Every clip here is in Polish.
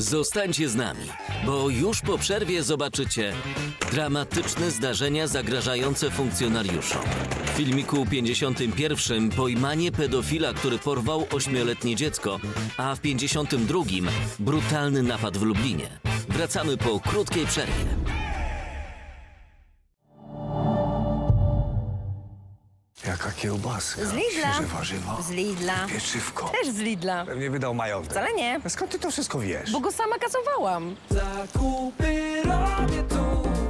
Zostańcie z nami, bo już po przerwie zobaczycie dramatyczne zdarzenia zagrażające funkcjonariuszom. W filmiku 51 pojmanie pedofila, który porwał ośmioletnie dziecko, a w 52 brutalny napad w Lublinie. Wracamy po krótkiej przerwie. Jaka kiełbaska. Z Lidla. Świeże warzywa. Z Lidla. Pieczywko. Też z Lidla. Pewnie wydał majowy. Wcale nie. A Skąd ty to wszystko wiesz? Bo go sama kasowałam.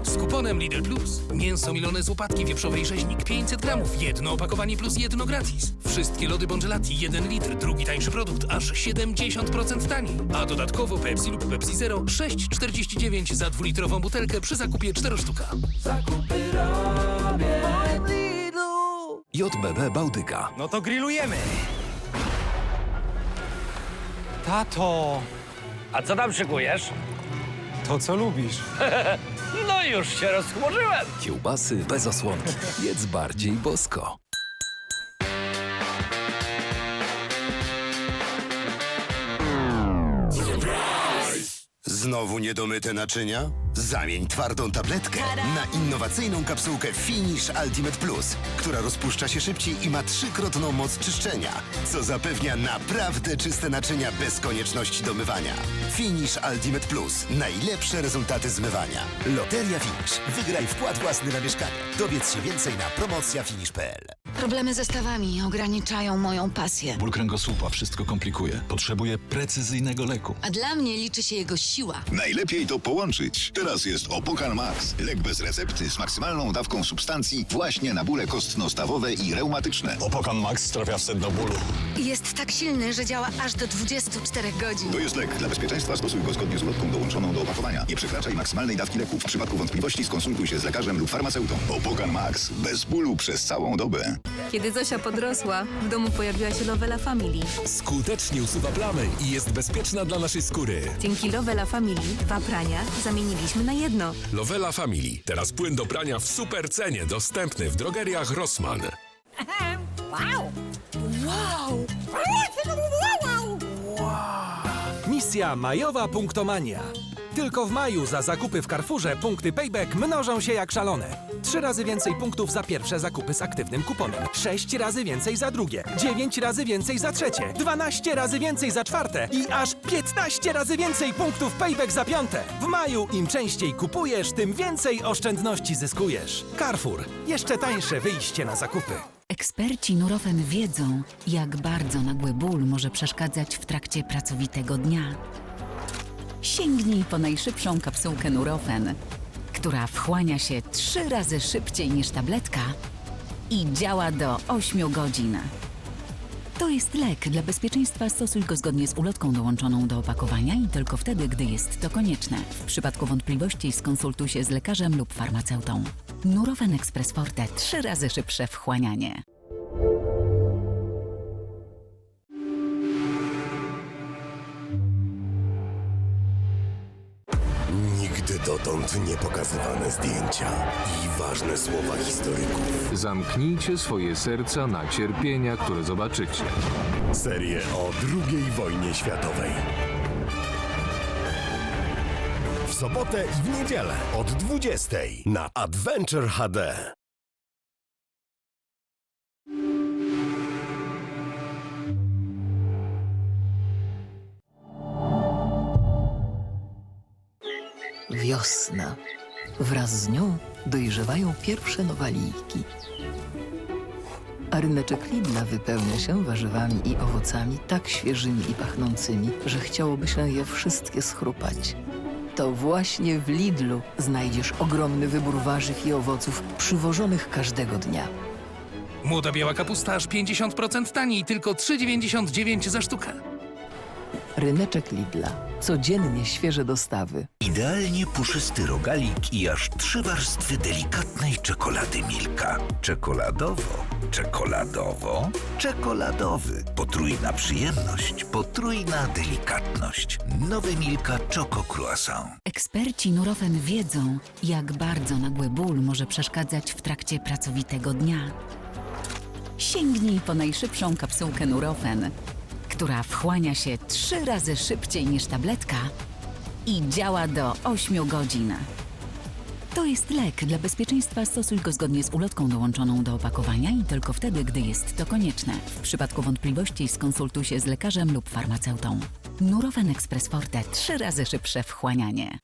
Z kuponem Lidl Plus. Mięso milone z łopatki wieprzowej rzeźnik 500 gramów. Jedno opakowanie plus jedno gratis. Wszystkie lody Bongelati 1 litr. Drugi tańszy produkt aż 70% taniej. A dodatkowo Pepsi lub Pepsi Zero 6,49 za dwulitrową butelkę przy zakupie 4 sztuka. JBB Bałtyka. No to grillujemy. Tato, A co tam szykujesz? to co lubisz? No już się rozchmurzyłem. Kiełbasy bez osłonki. Jedz bardziej bosko. Znowu niedomyte naczynia? Zamień twardą tabletkę na innowacyjną kapsułkę Finish Ultimate Plus, która rozpuszcza się szybciej i ma trzykrotną moc czyszczenia, co zapewnia naprawdę czyste naczynia bez konieczności domywania. Finish Ultimate Plus. Najlepsze rezultaty zmywania. Loteria Finish. Wygraj wkład własny na mieszkanie. Dowiedz się więcej na promocjafinish.pl. Problemy ze stawami ograniczają moją pasję. Ból kręgosłupa wszystko komplikuje. Potrzebuję precyzyjnego leku. A dla mnie liczy się jego siła. Najlepiej to połączyć. Teraz jest Opokan Max. Lek bez recepty z maksymalną dawką substancji właśnie na bóle kostno-stawowe i reumatyczne. Opokan Max trafia w sedno bólu. Jest tak silny, że działa aż do 24 godzin. To jest lek. Dla bezpieczeństwa stosuj go zgodnie z ulotką dołączoną do opakowania. Nie przekraczaj maksymalnej dawki leku. W przypadku wątpliwości skonsultuj się z lekarzem lub farmaceutą. Opokan Max. Bez bólu przez całą dobę. Kiedy Zosia podrosła, w domu pojawiła się Lovela Family. Skutecznie usuwa plamy i jest bezpieczna dla naszej skóry. Dzięki Lovela Family dwa prania zamieniliśmy na jedno. Lovela Family. Teraz płyn do prania w super cenie. Dostępny w drogeriach Rossmann. Misja Majowa Punktomania. Tylko w maju za zakupy w Carrefourze punkty payback mnożą się jak szalone. Trzy razy więcej punktów za pierwsze zakupy z aktywnym kuponem. Sześć razy więcej za drugie. Dziewięć razy więcej za trzecie. Dwanaście razy więcej za czwarte. I aż 15 razy więcej punktów payback za piąte. W maju im częściej kupujesz, tym więcej oszczędności zyskujesz. Carrefour. Jeszcze tańsze wyjście na zakupy. Eksperci Nurofen wiedzą, jak bardzo nagły ból może przeszkadzać w trakcie pracowitego dnia. Sięgnij po najszybszą kapsułkę Nurofen, która wchłania się trzy razy szybciej niż tabletka i działa do 8 godzin. To jest lek. Dla bezpieczeństwa stosuj go zgodnie z ulotką dołączoną do opakowania i tylko wtedy, gdy jest to konieczne. W przypadku wątpliwości skonsultuj się z lekarzem lub farmaceutą. Nurofen Express Forte. Trzy razy szybsze wchłanianie. Dotąd nie pokazywane zdjęcia i ważne słowa historyków. Zamknijcie swoje serca na cierpienia, które zobaczycie. Serię o II wojnie światowej. W sobotę i w niedzielę od 20 na Adventure HD. Wiosna. Wraz z nią dojrzewają pierwsze nowalijki. A ryneczek Lidla wypełnia się warzywami i owocami tak świeżymi i pachnącymi, że chciałoby się je wszystkie schrupać. To właśnie w Lidlu znajdziesz ogromny wybór warzyw i owoców przywożonych każdego dnia. Młoda biała kapusta aż 50% taniej, tylko 3,99 za sztukę. Ryneczek Lidla. Codziennie świeże dostawy. Idealnie puszysty rogalik i aż trzy warstwy delikatnej czekolady Milka. Czekoladowo, czekoladowo, czekoladowy. Potrójna przyjemność, potrójna delikatność. Nowy Milka Choco Croissant. Eksperci Nurofen wiedzą, jak bardzo nagły ból może przeszkadzać w trakcie pracowitego dnia. Sięgnij po najszybszą kapsułkę Nurofen, która wchłania się trzy razy szybciej niż tabletka i działa do 8 godzin. To jest lek. Dla bezpieczeństwa stosuj go zgodnie z ulotką dołączoną do opakowania i tylko wtedy, gdy jest to konieczne. W przypadku wątpliwości skonsultuj się z lekarzem lub farmaceutą. Nurofen Express Forte. Trzy razy szybsze wchłanianie.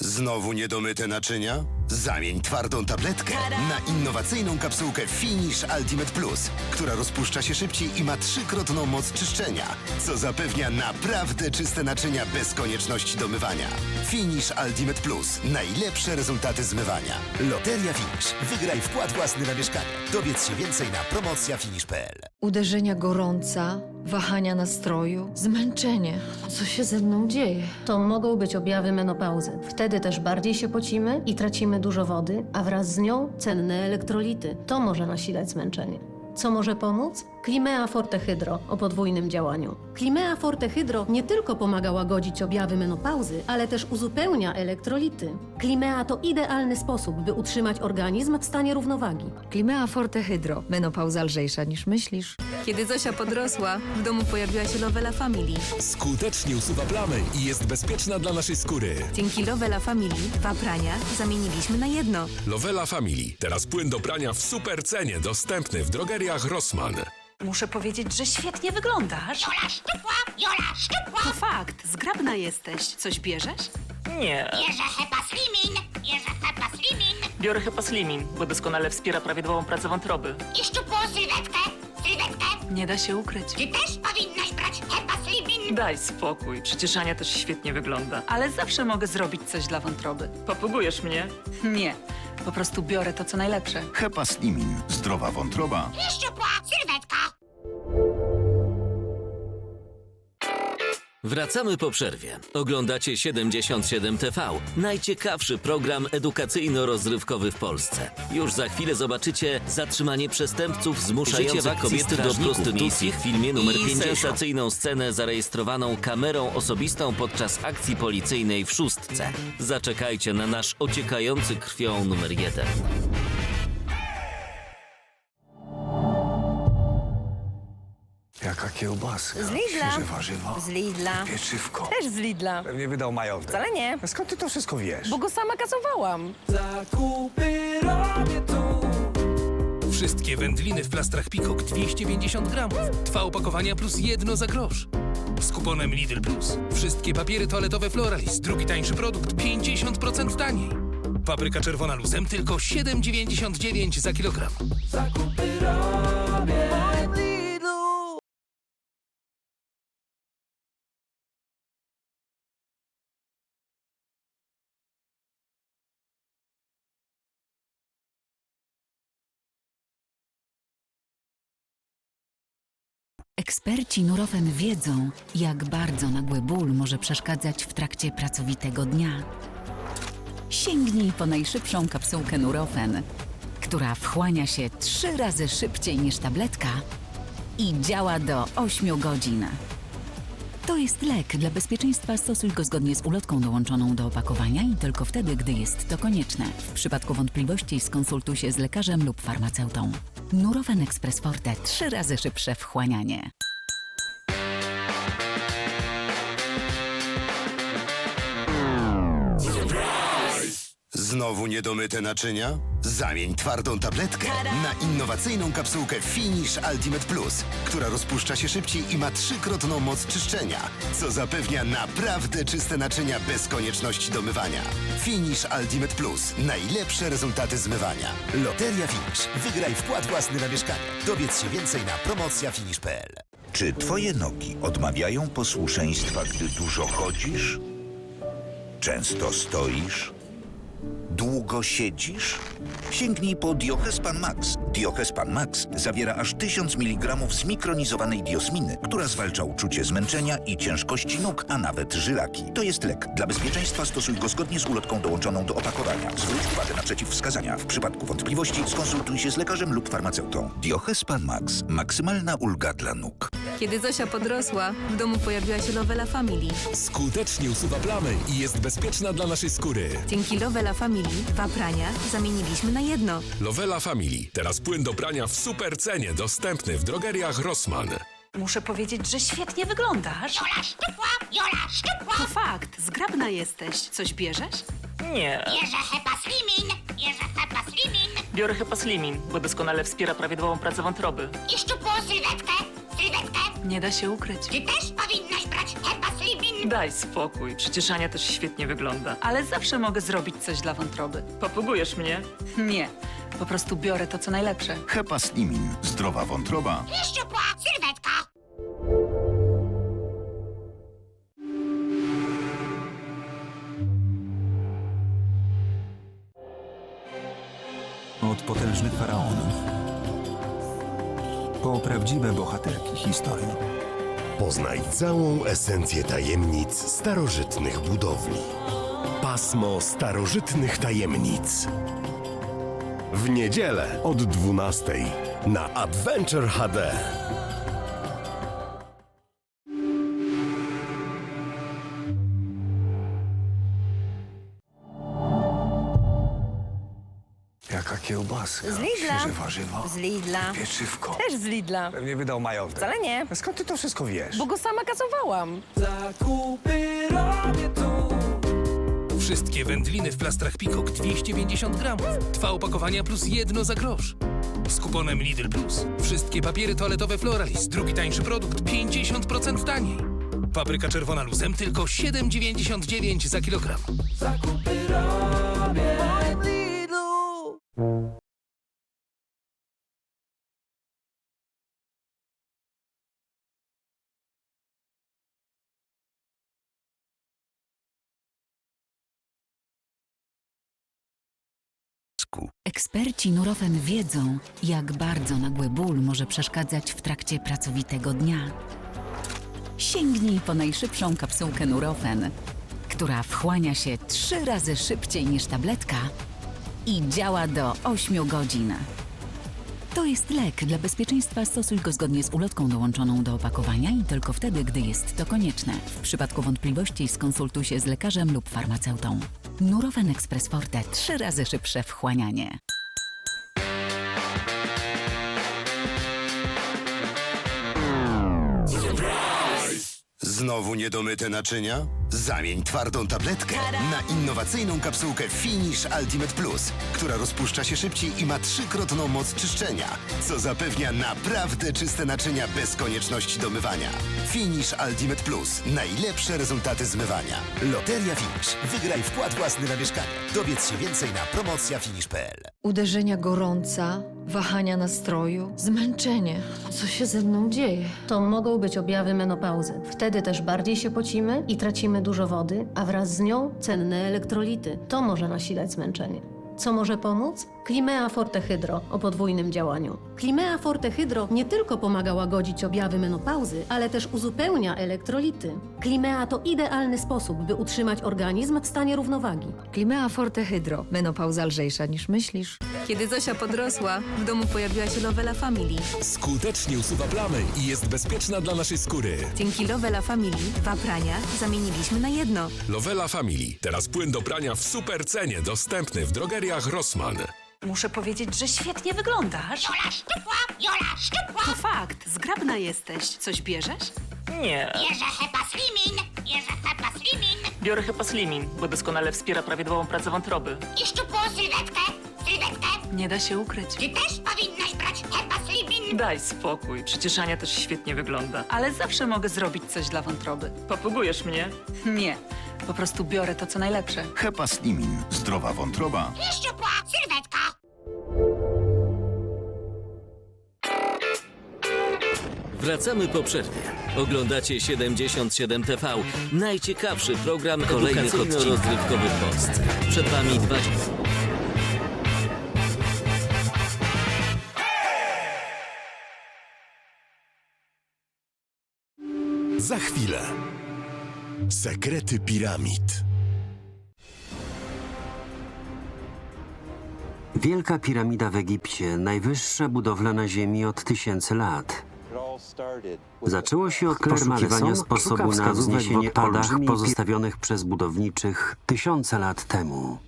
Znowu niedomyte naczynia? Zamień twardą tabletkę na innowacyjną kapsułkę Finish Ultimate Plus, która rozpuszcza się szybciej i ma trzykrotną moc czyszczenia, co zapewnia naprawdę czyste naczynia bez konieczności domywania. Finish Ultimate Plus. Najlepsze rezultaty zmywania. Loteria Finish. Wygraj wkład własny na mieszkanie. Dowiedz się więcej na promocjafinish.pl. Uderzenia gorąca, wahania nastroju, zmęczenie. Co się ze mną dzieje? To mogą być objawy menopauzy. Wtedy też bardziej się pocimy i tracimy dużo wody, a wraz z nią cenne elektrolity. To może nasilać zmęczenie. Co może pomóc? Klimea Forte Hydro o podwójnym działaniu. Klimea Forte Hydro nie tylko pomaga łagodzić objawy menopauzy, ale też uzupełnia elektrolity. Klimea to idealny sposób, by utrzymać organizm w stanie równowagi. Klimea Forte Hydro. Menopauza lżejsza niż myślisz. Kiedy Zosia podrosła, w domu pojawiła się Lovela Family. Skutecznie usuwa plamy i jest bezpieczna dla naszej skóry. Dzięki Lovela Family dwa prania zamieniliśmy na jedno. Lovela Family. Teraz płyn do prania w super cenie. Dostępny w drogeriach Rossmann. Muszę powiedzieć, że świetnie wyglądasz. Jola szczupła, Jola szczupła. To fakt, zgrabna jesteś. Coś bierzesz? Nie. Bierze Hepa Slimin, bierze Hepa Slimin. Biorę Hepaslimin, bo doskonale wspiera prawidłową pracę wątroby. I szczupłą sylwetkę, sylwetkę. Nie da się ukryć. Ty też powinnaś brać Hepa Slimin. Daj spokój, przecież Ania też świetnie wygląda. Ale zawsze mogę zrobić coś dla wątroby. Papugujesz mnie? Nie, po prostu biorę to, co najlepsze. Hepa Slimin. Zdrowa wątroba. I szczupła sylwetka. Wracamy po przerwie. Oglądacie 77 TV, najciekawszy program edukacyjno-rozrywkowy w Polsce. Już za chwilę zobaczycie zatrzymanie przestępców zmuszających kobiety do prostytucji w filmie numer 5. Sensacyjną scenę zarejestrowaną kamerą osobistą podczas akcji policyjnej w Szóstce. Zaczekajcie na nasz ociekający krwią numer 1. Jaka kiełbaska. Z Lidla. Świeże warzywa. Z Lidla. Pieczywko. Też z Lidla. Pewnie wydał majątek. Wcale nie. A skąd ty to wszystko wiesz? Bo go sama kasowałam. Zakupy robię tu. Wszystkie wędliny w plastrach Pikok 250 gramów. Dwa opakowania plus jedno za grosz. Z kuponem Lidl Plus. Wszystkie papiery toaletowe Floralis. Drugi tańszy produkt 50% taniej. Papryka czerwona luzem tylko 7,99 za kilogram. Zakupy robię Eksperci Nurofen wiedzą, jak bardzo nagły ból może przeszkadzać w trakcie pracowitego dnia. Sięgnij po najszybszą kapsułkę Nurofen, która wchłania się trzy razy szybciej niż tabletka i działa do 8 godzin. To jest lek. Dla bezpieczeństwa stosuj go zgodnie z ulotką dołączoną do opakowania i tylko wtedy, gdy jest to konieczne. W przypadku wątpliwości skonsultuj się z lekarzem lub farmaceutą. Nurofen Express Forte. Trzy razy szybsze wchłanianie. Znowu niedomyte naczynia? Zamień twardą tabletkę na innowacyjną kapsułkę Finish Ultimate Plus, która rozpuszcza się szybciej i ma trzykrotną moc czyszczenia, co zapewnia naprawdę czyste naczynia bez konieczności domywania. Finish Ultimate Plus. Najlepsze rezultaty zmywania. Loteria Finish. Wygraj wkład własny na mieszkanie. Dowiedz się więcej na promocjafinish.pl. Czy twoje nogi odmawiają posłuszeństwa, gdy dużo chodzisz? Często stoisz? Długo siedzisz? Sięgnij po Diochespan Max. Diochespan Max zawiera aż 1000 mg zmikronizowanej diosminy, która zwalcza uczucie zmęczenia i ciężkości nóg, a nawet żylaki. To jest lek. Dla bezpieczeństwa stosuj go zgodnie z ulotką dołączoną do opakowania. Zwróć uwagę na przeciwwskazania. W przypadku wątpliwości skonsultuj się z lekarzem lub farmaceutą. Diochespan Max. Maksymalna ulga dla nóg. Kiedy Zosia podrosła, w domu pojawiła się Lovela Family. Skutecznie usuwa plamy i jest bezpieczna dla naszej skóry. Dzięki Lovela Family dwa prania zamieniliśmy na jedno. Lovela Family. Teraz płyn do prania w super cenie. Dostępny w drogeriach Rossmann. Muszę powiedzieć, że świetnie wyglądasz. Jola szczupła, Jola szczupła. To fakt, zgrabna jesteś. Coś bierzesz? Nie. Bierze Hepa Slimin, bierze Hepa Slimin. Biorę Hepaslimin, bo doskonale wspiera prawidłową pracę wątroby. I szczupłą sylwetkę, sylwetkę. Nie da się ukryć. Ty też powinnaś brać Hepa Slimin. Daj spokój, przecież Ania też świetnie wygląda. Ale zawsze mogę zrobić coś dla wątroby. Popugujesz mnie? Nie, po prostu biorę to, co najlepsze. Hepa Slimin. Zdrowa wątroba. I szczupła sylwetka. Od potężnych faraonów po prawdziwe bohaterki historii. Poznaj całą esencję tajemnic starożytnych budowli. Pasmo starożytnych tajemnic. W niedzielę od 12 na Adventure HD. Jaka kiełbaska. Z Lidla. Świeże warzywa. Z Lidla. Pieczywko. Też z Lidla. Pewnie wydał majowny. Wcale nie. A Skąd ty to wszystko wiesz? Bo go sama kasowałam. Zakupy robię tu. Wszystkie wędliny w plastrach Pikok 250 gramów. Dwa opakowania plus jedno za grosz. Z kuponem Lidl Plus. Wszystkie papiery toaletowe Floralis. Drugi tańszy produkt 50% taniej. Papryka czerwona luzem tylko 7,99 za kilogram. Zakupy robię Eksperci Nurofen wiedzą, jak bardzo nagły ból może przeszkadzać w trakcie pracowitego dnia. Sięgnij po najszybszą kapsułkę Nurofen, która wchłania się trzy razy szybciej niż tabletka i działa do 8 godzin. To jest lek. Dla bezpieczeństwa stosuj go zgodnie z ulotką dołączoną do opakowania i tylko wtedy, gdy jest to konieczne. W przypadku wątpliwości skonsultuj się z lekarzem lub farmaceutą. Nurofen Express Forte. Trzy razy szybsze wchłanianie. Znowu niedomyte naczynia? Zamień twardą tabletkę na innowacyjną kapsułkę Finish Ultimate Plus, która rozpuszcza się szybciej i ma trzykrotną moc czyszczenia, co zapewnia naprawdę czyste naczynia bez konieczności domywania. Finish Ultimate Plus. Najlepsze rezultaty zmywania. Loteria Finish. Wygraj wkład własny na mieszkanie. Dowiedz się więcej na promocjafinish.pl. Uderzenia gorąca, wahania nastroju, zmęczenie. Co się ze mną dzieje? To mogą być objawy menopauzy. Wtedy też bardziej się pocimy i tracimy dużo wody, a wraz z nią cenne elektrolity. To może nasilać zmęczenie. Co może pomóc? Klimea Forte Hydro o podwójnym działaniu. Klimea Forte Hydro nie tylko pomaga łagodzić objawy menopauzy, ale też uzupełnia elektrolity. Klimea to idealny sposób, by utrzymać organizm w stanie równowagi. Klimea Forte Hydro. Menopauza lżejsza niż myślisz. Kiedy Zosia podrosła, w domu pojawiła się Lovela Family. Skutecznie usuwa plamy i jest bezpieczna dla naszej skóry. Dzięki Lovela Family dwa prania zamieniliśmy na jedno. Lovela Family. Teraz płyn do prania w super cenie. Dostępny w drogeriach Rossmann. Muszę powiedzieć, że świetnie wyglądasz. Jola szczupła, Jola szczupła. To fakt, zgrabna jesteś. Coś bierzesz? Nie. Bierze Hepa Slimin, bierze Hepa Slimin. Biorę Hepaslimin, bo doskonale wspiera prawidłową pracę wątroby. I szczupłą sylwetkę, sylwetkę. Nie da się ukryć. Ty też powinnaś brać Hepa Slimin. Daj spokój, przecież Ania też świetnie wygląda. Ale zawsze mogę zrobić coś dla wątroby. Popugujesz mnie? Nie, po prostu biorę to, co najlepsze. Hepa Slimin. Zdrowa wątroba. I szczupła Wracamy po przerwie. Oglądacie 77 TV. Najciekawszy program edukacyjno-rozrywkowy w Polsce. Przed Wami dwa... Za chwilę. Sekrety piramid. Wielka piramida w Egipcie, najwyższa budowla na Ziemi od tysięcy lat. Zaczęło się od poszukiwania sposobu na wzniesienie odpadach pozostawionych przez budowniczych tysiące lat temu.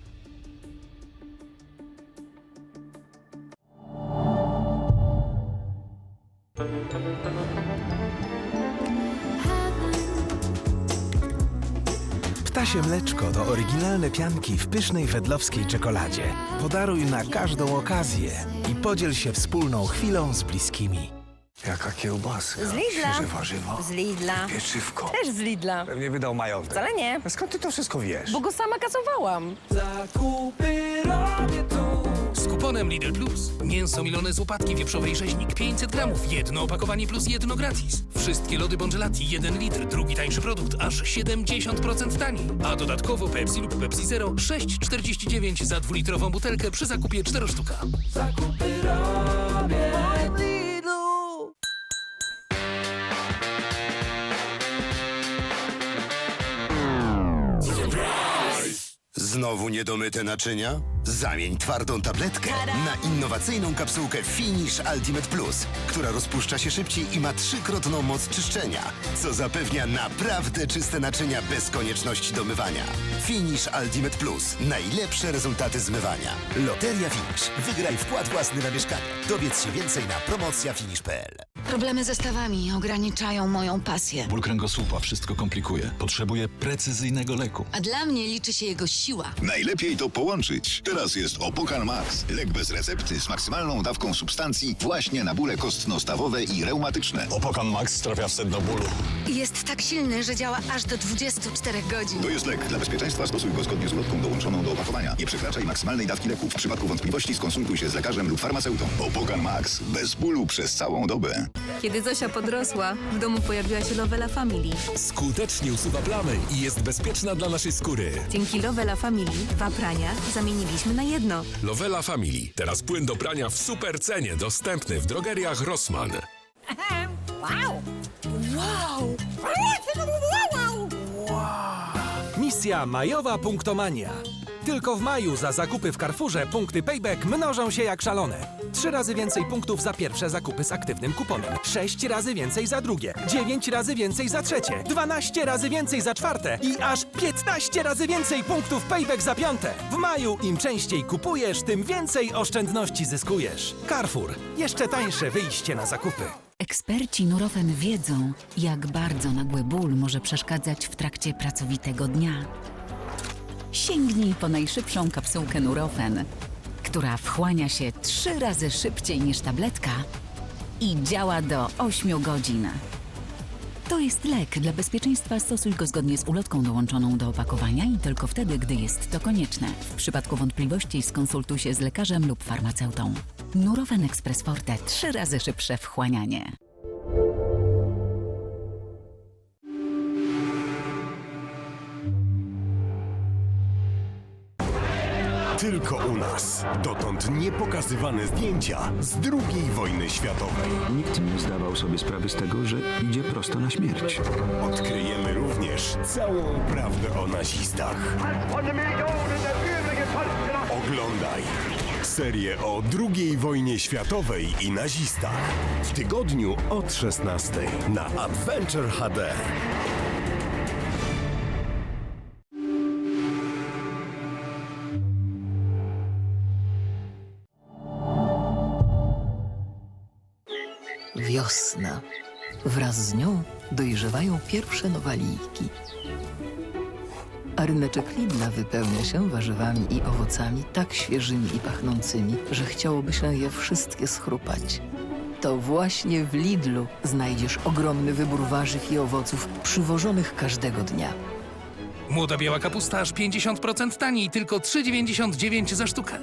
Ptasie mleczko to oryginalne pianki w pysznej wedlowskiej czekoladzie. Podaruj na każdą okazję i podziel się wspólną chwilą z bliskimi. Jaka kiełbaska. Z Lidla. Świeże warzywa. Z Lidla. Pieczywko. Też z Lidla. Pewnie wydał majątek. Wcale nie. A skąd ty to wszystko wiesz? Bo go sama kasowałam. Zakupy robię tu. Z kuponem Lidl Plus. Mięso milone z łopatki wieprzowej rzeźnik 500 gramów. Jedno opakowanie plus jedno gratis. Wszystkie lody Bongelati 1 litr. Drugi tańszy produkt aż 70% taniej. A dodatkowo Pepsi lub Pepsi Zero 6,49 za dwulitrową butelkę przy zakupie 4 sztuka. Zakupy robię Znowu niedomyte naczynia? Zamień twardą tabletkę na innowacyjną kapsułkę Finish Ultimate Plus, która rozpuszcza się szybciej i ma trzykrotną moc czyszczenia, co zapewnia naprawdę czyste naczynia bez konieczności domywania. Finish Ultimate Plus. Najlepsze rezultaty zmywania. Loteria Finish. Wygraj wkład własny na mieszkanie. Dowiedz się więcej na promocjafinish.pl. Problemy ze stawami ograniczają moją pasję. Ból kręgosłupa wszystko komplikuje. Potrzebuję precyzyjnego leku. A dla mnie liczy się jego siła. Najlepiej to połączyć. Teraz jest Opokan Max. Lek bez recepty z maksymalną dawką substancji właśnie na bóle kostno-stawowe i reumatyczne. Opokan Max trafia w sedno bólu. Jest tak silny, że działa aż do 24 godzin. To jest lek. Dla bezpieczeństwa stosuj go zgodnie z ulotką dołączoną do opakowania. Nie przekraczaj maksymalnej dawki leku. W przypadku wątpliwości skonsultuj się z lekarzem lub farmaceutą. Opokan Max. Bez bólu przez całą dobę. Kiedy Zosia podrosła, w domu pojawiła się Lovela Family. Skutecznie usuwa plamy i jest bezpieczna dla naszej skóry. Dzięki Lovela Family dwa prania zamieniliśmy na jedno. Lovela Family. Teraz płyn do prania w super cenie. Dostępny w drogeriach Rossmann. Wow. Wow. Misja Majowa Punktomania. Tylko w maju za zakupy w Carrefourze punkty payback mnożą się jak szalone. Trzy razy więcej punktów za pierwsze zakupy z aktywnym kuponem. Sześć razy więcej za drugie. Dziewięć razy więcej za trzecie. Dwanaście razy więcej za czwarte. I aż 15 razy więcej punktów payback za piąte. W maju im częściej kupujesz, tym więcej oszczędności zyskujesz. Carrefour. Jeszcze tańsze wyjście na zakupy. Eksperci Nurofen wiedzą, jak bardzo nagły ból może przeszkadzać w trakcie pracowitego dnia. Sięgnij po najszybszą kapsułkę Nurofen, która wchłania się trzy razy szybciej niż tabletka i działa do 8 godzin. To jest lek. Dla bezpieczeństwa stosuj go zgodnie z ulotką dołączoną do opakowania i tylko wtedy, gdy jest to konieczne. W przypadku wątpliwości skonsultuj się z lekarzem lub farmaceutą. Nurofen Express Forte. Trzy razy szybsze wchłanianie. Tylko u nas. Dotąd niepokazywane zdjęcia z II wojny światowej. Nikt nie zdawał sobie sprawy z tego, że idzie prosto na śmierć. Odkryjemy również całą prawdę o nazistach. Oglądaj serię o II wojnie światowej i nazistach. W tygodniu od 16 na Adventure HD. Wiosna. Wraz z nią dojrzewają pierwsze nowalijki. A ryneczek Lidla wypełnia się warzywami i owocami tak świeżymi i pachnącymi, że chciałoby się je wszystkie schrupać. To właśnie w Lidlu znajdziesz ogromny wybór warzyw i owoców przywożonych każdego dnia. Młoda biała kapusta aż 50% taniej, tylko 3,99 za sztukę.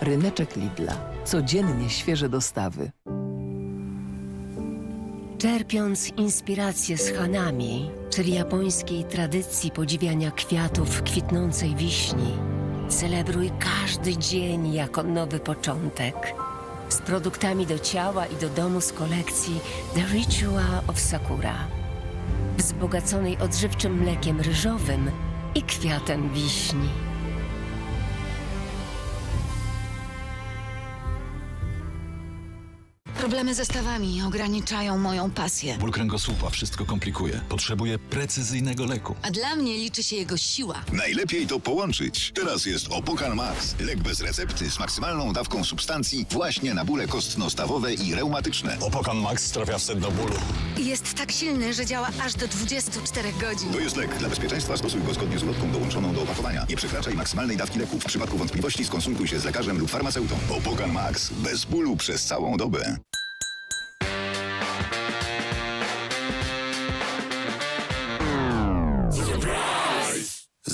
Ryneczek Lidla. Codziennie świeże dostawy. Czerpiąc inspirację z hanami, czyli japońskiej tradycji podziwiania kwiatów kwitnącej wiśni, celebruj każdy dzień jako nowy początek. Z produktami do ciała i do domu z kolekcji The Ritual of Sakura, wzbogaconej odżywczym mlekiem ryżowym i kwiatem wiśni. Problemy ze stawami ograniczają moją pasję. Ból kręgosłupa wszystko komplikuje. Potrzebuję precyzyjnego leku. A dla mnie liczy się jego siła. Najlepiej to połączyć. Teraz jest Opokan Max. Lek bez recepty z maksymalną dawką substancji właśnie na bóle kostno-stawowe i reumatyczne. Opokan Max trafia w sedno bólu. Jest tak silny, że działa aż do 24 godzin. To jest lek. Dla bezpieczeństwa stosuj go zgodnie z ulotką dołączoną do opakowania. Nie przekraczaj maksymalnej dawki leku. W przypadku wątpliwości skonsultuj się z lekarzem lub farmaceutą. Opokan Max. Bez bólu przez całą dobę.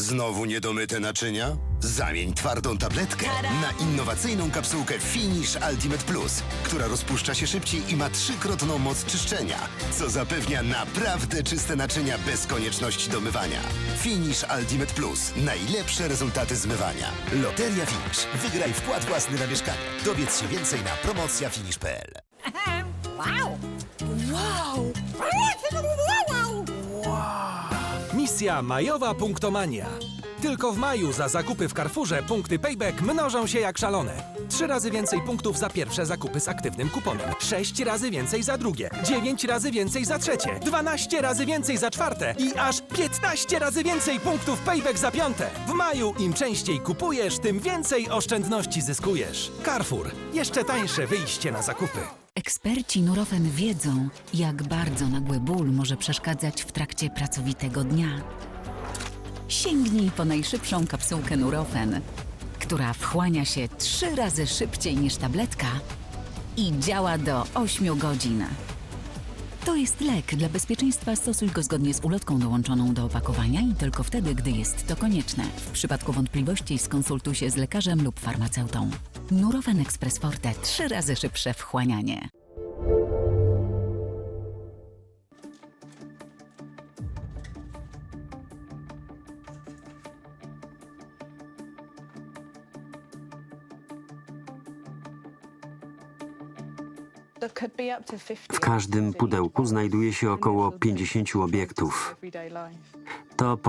Znowu niedomyte naczynia? Zamień twardą tabletkę na innowacyjną kapsułkę Finish Ultimate Plus, która rozpuszcza się szybciej i ma trzykrotną moc czyszczenia, co zapewnia naprawdę czyste naczynia bez konieczności domywania. Finish Ultimate Plus. Najlepsze rezultaty zmywania. Loteria Finish. Wygraj wkład własny na mieszkanie. Dowiedz się więcej na promocjafinish.pl. Wow! Wow! Misja Majowa Punktomania. Tylko w maju za zakupy w Carrefourze punkty payback mnożą się jak szalone. Trzy razy więcej punktów za pierwsze zakupy z aktywnym kuponem. Sześć razy więcej za drugie. Dziewięć razy więcej za trzecie. Dwanaście razy więcej za czwarte. I aż 15 razy więcej punktów payback za piąte. W maju im częściej kupujesz, tym więcej oszczędności zyskujesz. Carrefour. Jeszcze tańsze wyjście na zakupy. Eksperci Nurofen wiedzą, jak bardzo nagły ból może przeszkadzać w trakcie pracowitego dnia. Sięgnij po najszybszą kapsułkę Nurofen, która wchłania się trzy razy szybciej niż tabletka i działa do 8 godzin. To jest lek. Dla bezpieczeństwa stosuj go zgodnie z ulotką dołączoną do opakowania i tylko wtedy, gdy jest to konieczne. W przypadku wątpliwości skonsultuj się z lekarzem lub farmaceutą. Nurofen Express Forte. Trzy razy szybsze wchłanianie. W każdym pudełku znajduje się około 50 obiektów. To